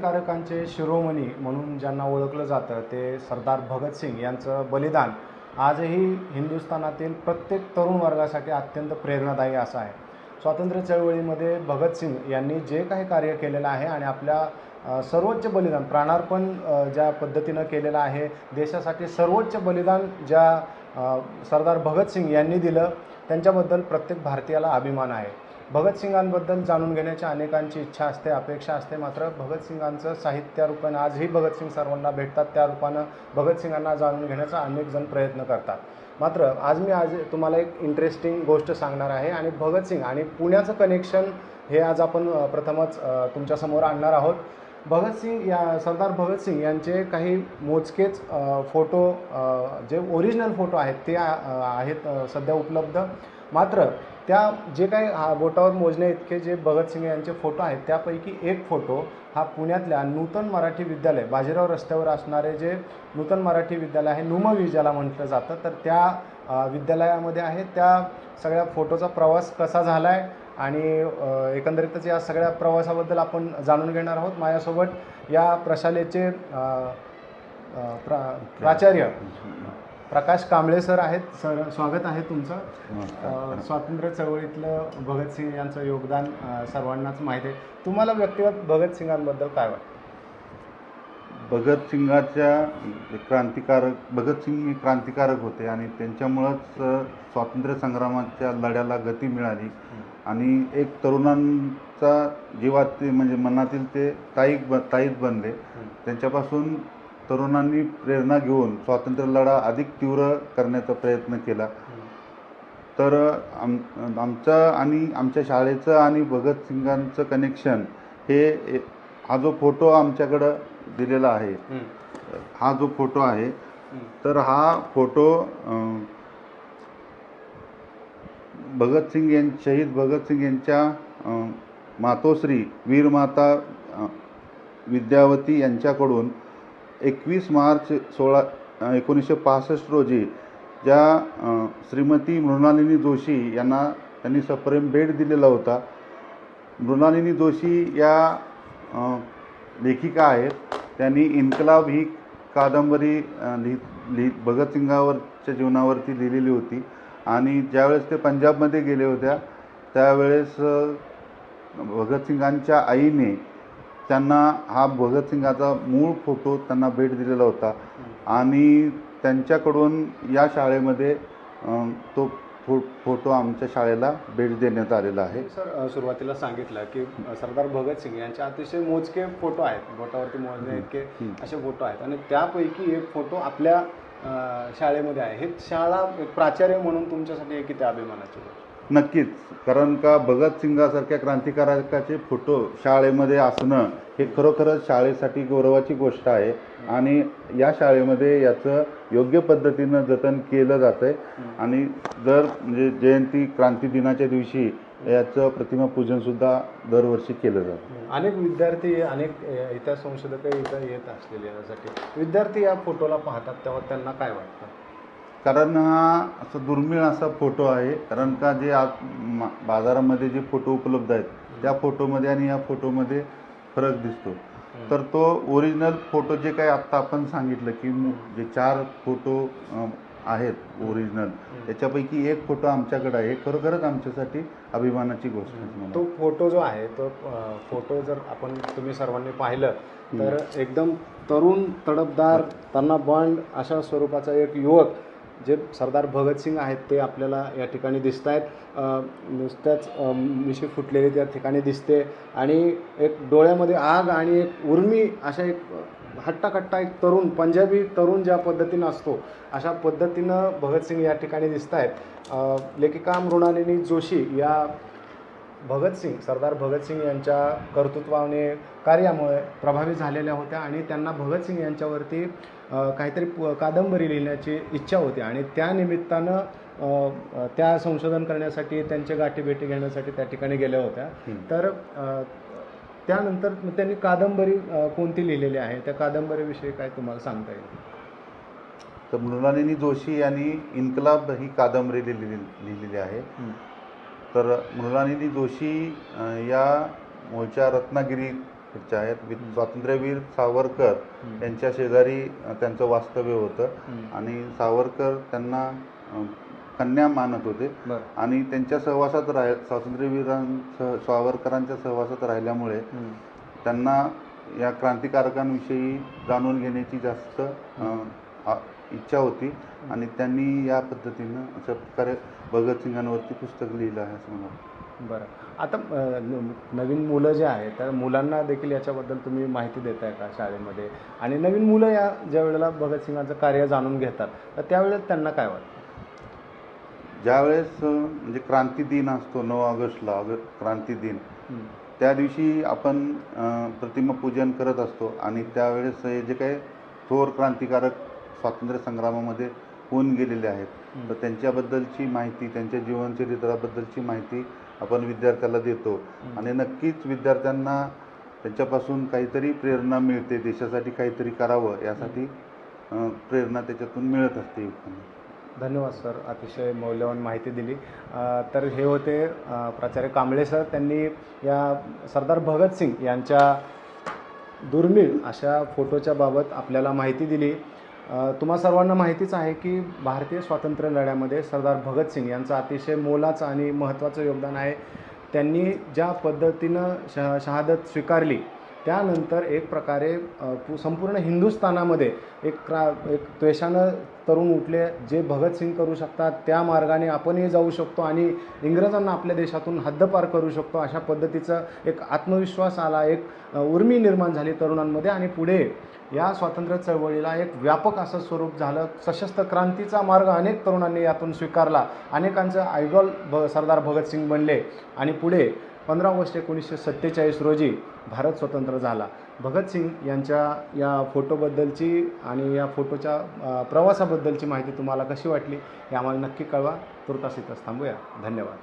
क्रांतिकारकांचे शिरोमणी म्हणून ज्यांना ओळखलं जातं ते सरदार भगतसिंग यांचं बलिदान आजही हिंदुस्थानातील प्रत्येक तरुण वर्गासाठी अत्यंत प्रेरणादायी असं आहे. स्वातंत्र्य चळवळीमध्ये भगतसिंग यांनी जे काही कार्य केलेलं आहे आणि आपल्या सर्वोच्च बलिदान प्राणार्पण ज्या पद्धतीनं केलेलं आहे देशासाठी सर्वोच्च बलिदान ज्या सरदार भगतसिंग यांनी दिलं त्यांच्याबद्दल प्रत्येक भारतीयाला अभिमान आहे. भगतसिंगांबद्दल जाणून घेण्याची अनेकांची इच्छा असते अपेक्षा असते. मात्र भगतसिंगांचं साहित्य रूपानं आजही भगतसिंग सर्वांना भेटतात. त्या रूपानं भगतसिंगांना जाणून घेण्याचा अनेक जण प्रयत्न करतात. मात्र आज मी आज तुम्हाला एक इंटरेस्टिंग गोष्ट सांगणार आहे आणि भगतसिंग आणि पुण्याचं कनेक्शन हे आज आपण प्रथमच तुमच्यासमोर आणणार आहोत. भगतसिंग या सरदार भगतसिंग यांचे काही मोजकेच फोटो जे ओरिजिनल फोटो आहेत ते आहेत सध्या उपलब्ध. मात्र त्या जे काही हा बोटावर मोजण्या इतके जे भगतसिंग यांचे फोटो आहेत त्यापैकी एक फोटो हा पुण्यातल्या नूतन मराठी विद्यालय बाजीराव रस्त्यावर असणारे जे नूतन मराठी विद्यालय आहे नुमवी ज्याला म्हटलं जातं तर त्या विद्यालयामध्ये आहे. त्या सगळ्या फोटोचा प्रवास कसा झाला आहे आणि एकंदरीतच या सगळ्या प्रवासाबद्दल आपण जाणून घेणार आहोत. माझ्यासोबत या प्रशालेचे प्रा प्राचार्य प्रकाश कांबळे सर आहेत. सर स्वागत आहे तुमचं. स्वातंत्र्य चळवळीतलं भगतसिंग यांचं योगदान सर्वांनाच माहीत आहे. तुम्हाला व्यक्तिगत भगतसिंगांबद्दल काय वाटतं? भगतसिंगाच्या क्रांतिकारक भगतसिंग हे क्रांतिकारक होते आणि त्यांच्यामुळंच स्वातंत्र्य संग्रामाच्या लढ्याला गती मिळाली. आणि एक तरुणांचा जीवात म्हणजे मनातील ते ताईक ब ताईत बनले. त्यांच्यापासून तरुणांनी प्रेरणा घेऊन स्वातंत्र्य लढा अधिक तीव्र करण्याचा प्रयत्न केला. तर आम आमचं आणि आमच्या शाळेचं आणि भगतसिंगांचं कनेक्शन हे ए- हा जो फोटो आमच्याकडं दिलेला आहे. हा जो फोटो आहे तर हा फोटो भगतसिंग यां शहीद भगतसिंग यांच्या मातोश्री वीरमाता विद्यावती यांच्याकडून एकवीस मार्च सोळा एकोणीसशे पासष्ट रोजी ज्या श्रीमती मृणालिनी जोशी यांना त्यांनी सप्रेम भेट दिलेला होता. मृणालिनी जोशी या लेखिका आहेत. त्यांनी इन्कलाब ही कादंबरी लिहि लिहि भगतसिंगावरच्या जीवनावरती लिहिलेली होती. आणि ज्यावेळेस ते पंजाबमध्ये गेले होत्या त्यावेळेस भगतसिंगांच्या आईने त्यांना हा भगतसिंगाचा मूळ फोटो त्यांना भेट दिलेला होता. आणि त्यांच्याकडून या शाळेमध्ये तो फो फोटो आमच्या शाळेला भेट देण्यात आलेला आहे. सर सुरुवातीला सांगितलं की सरदार भगतसिंग यांचे अतिशय मोजके फोटो आहेत बोटावरती मोजणे इतके. असे फोटो आहेत. आणि त्यापैकी एक फोटो आपल्या शाळेमध्ये आहे. हे शाळा एक प्राचार्य म्हणून तुमच्यासाठी किती अभिमानाची गोष्ट. नक्कीच. कारण का भगतसिंगासारख्या क्रांतिकारकाचे फोटो शाळेमध्ये असणं हे खरोखरच शाळेसाठी गौरवाची गोष्ट आहे. आणि या शाळेमध्ये याचं योग्य पद्धतीनं जतन केलं जातं आहे आणि दर म्हणजे जयंती क्रांती दिनाच्या दिवशी याचं प्रतिमा पूजनसुद्धा दरवर्षी केलं जातं. अनेक विद्यार्थी अनेक इतिहास संशोधक इथं येत असलेले यासाठी. विद्यार्थी या फोटोला पाहतात तेव्हा त्यांना काय वाटतं? कारण हा असं दुर्मिळ असा फोटो आहे. कारण का जे आज मा- बाजारामध्ये जे फोटो उपलब्ध आहेत त्या फोटोमध्ये आणि या फोटोमध्ये फरक दिसतो. तर तो ओरिजिनल फोटो जे काही आत्ता आपण सांगितलं की मु- जे चार फोटो अं, आहेत ओरिजिनल त्याच्यापैकी एक फोटो आमच्याकडे आहे. हे खरोखरच आमच्यासाठी अभिमानाची गोष्ट आहे मला. तो फोटो जो आहे तो अ, फोटो जर आपण तुम्ही सर्वांनी पाहिलं तर एकदम तरुण तडफदार त्यांना बॉन्ड अशा स्वरूपाचा एक युवक जे सरदार भगतसिंग आहेत ते आपल्याला या ठिकाणी दिसत आहेत नुसत्याच मिशी फुटलेली त्या ठिकाणी दिसते. आणि एक डोळ्यामध्ये आग आणि एक उर्मी अशा एक हट्टाकट्टा एक तरुण पंजाबी तरुण ज्या पद्धतीनं असतो अशा पद्धतीनं भगतसिंग या ठिकाणी दिसत आहेत लेखिका मृणालिनी जोशी या भगतसिंग सरदार भगतसिंग यांच्या कर्तृत्वाने कार्यामुळे प्रभावित झालेल्या होत्या आणि त्यांना भगतसिंग यांच्यावरती काहीतरी कादंबरी लिहिण्याची इच्छा होती. आणि त्या निमित्तानं अ, अ, त्या संशोधन करण्यासाठी त्यांचे गाठीभेटी घेण्यासाठी त्या ठिकाणी गेल्या होत्या. तर त्यानंतर त्यांनी कादंबरी कोणती लिहिलेली आहे? त्या कादंबरीविषयी काय तुम्हाला सांगता येईल? तर मृणालिनी जोशी यांनी इन्कलाब ही कादंबरी लिहिलेली लिहिलेली आहे. तर मृणालिनी जोशी या मूळच्या रत्नागिरी चे आहेत वि- स्वातंत्र्यवीर सावरकर. यांच्या शेजारी अ, त्यांचं वास्तव्य होतं. आणि सावरकर त्यांना अ, कन्या मानत होते बरं आणि त्यांच्या सहवासात राह स्वातंत्र्यवीरांसह सावरकरांच्या सहवासात राहिल्यामुळे. त्यांना या क्रांतिकारकांविषयी जाणून घेण्याची जास्त अ, आ- इच्छा होती आणि त्यांनी या पद्धतीनं अशा प्रकारे भगतसिंगांवरती पुस्तक लिहिलं आहे असं मला वाटतं. बरं आता नवीन मुलं जे आहेत त्या मुलांना देखील याच्याबद्दल तुम्ही माहिती देताय का शाळेमध्ये आणि नवीन मुलं या ज्या वेळेला भगतसिंगांचं कार्य जाणून घेतात तर त्यावेळेस त्यांना काय वाटतं ज्यावेळेस म्हणजे क्रांती दिन असतो नऊ ऑगस्टला ऑगस्ट क्रांती दिन. त्या दिवशी आपण प्रतिमा पूजन करत असतो आणि त्यावेळेस हे जे काही थोर क्रांतिकारक स्वातंत्र्य संग्रामामध्ये होऊन गेलेले आहेत. तर त्यांच्याबद्दलची माहिती त्यांच्या जीवनचरित्राबद्दलची माहिती आपण विद्यार्थ्याला देतो. आणि नक्कीच विद्यार्थ्यांना त्यांच्यापासून काहीतरी प्रेरणा मिळते. देशासाठी काहीतरी करावं यासाठी प्रेरणा त्याच्यातून मिळत असते धन्यवाद सर. अतिशय मौल्यवान माहिती दिली. तर हे होते प्राचार्य कांबळे सर. त्यांनी या सरदार भगतसिंग यांच्या दुर्मिळ अशा फोटोच्या बाबत आपल्याला माहिती दिली. तुम्हा सर्वांना माहितीच आहे की भारतीय स्वातंत्र्य लढ्यामध्ये सरदार भगतसिंग यांचं अतिशय मोलाचं आणि महत्त्वाचं योगदान आहे. त्यांनी ज्या पद्धतीनं शहा शहादत स्वीकारली त्यानंतर एक प्रकारे पु- संपूर्ण हिंदुस्थानामध्ये एक क्रा एक त्वेषानं तरुण उठले जे भगतसिंग करू शकतात त्या मार्गाने आपणही जाऊ शकतो आणि इंग्रजांना आपल्या देशातून हद्दपार करू शकतो अशा पद्धतीचा एक आत्मविश्वास आला एक उर्मी निर्माण झाली तरुणांमध्ये आणि पुढे या स्वातंत्र्य चळवळीला एक व्यापक असं स्वरूप झालं. सशस्त्र क्रांतीचा मार्ग अनेक तरुणांनी यातून स्वीकारला. अनेकांचं आयडॉल भ सरदार भगतसिंग बनले. आणि पुढे पंधरा ऑगस्ट एकोणीसशे सत्तेचाळीस रोजी भारत स्वतंत्र झाला. भगतसिंग यांच्या या फोटोबद्दलची आणि या फोटोच्या प्रवासाबद्दलची माहिती तुम्हाला कशी वाटली हे आम्हाला नक्की कळवा. तुर्तास इथंच थांबूया. धन्यवाद.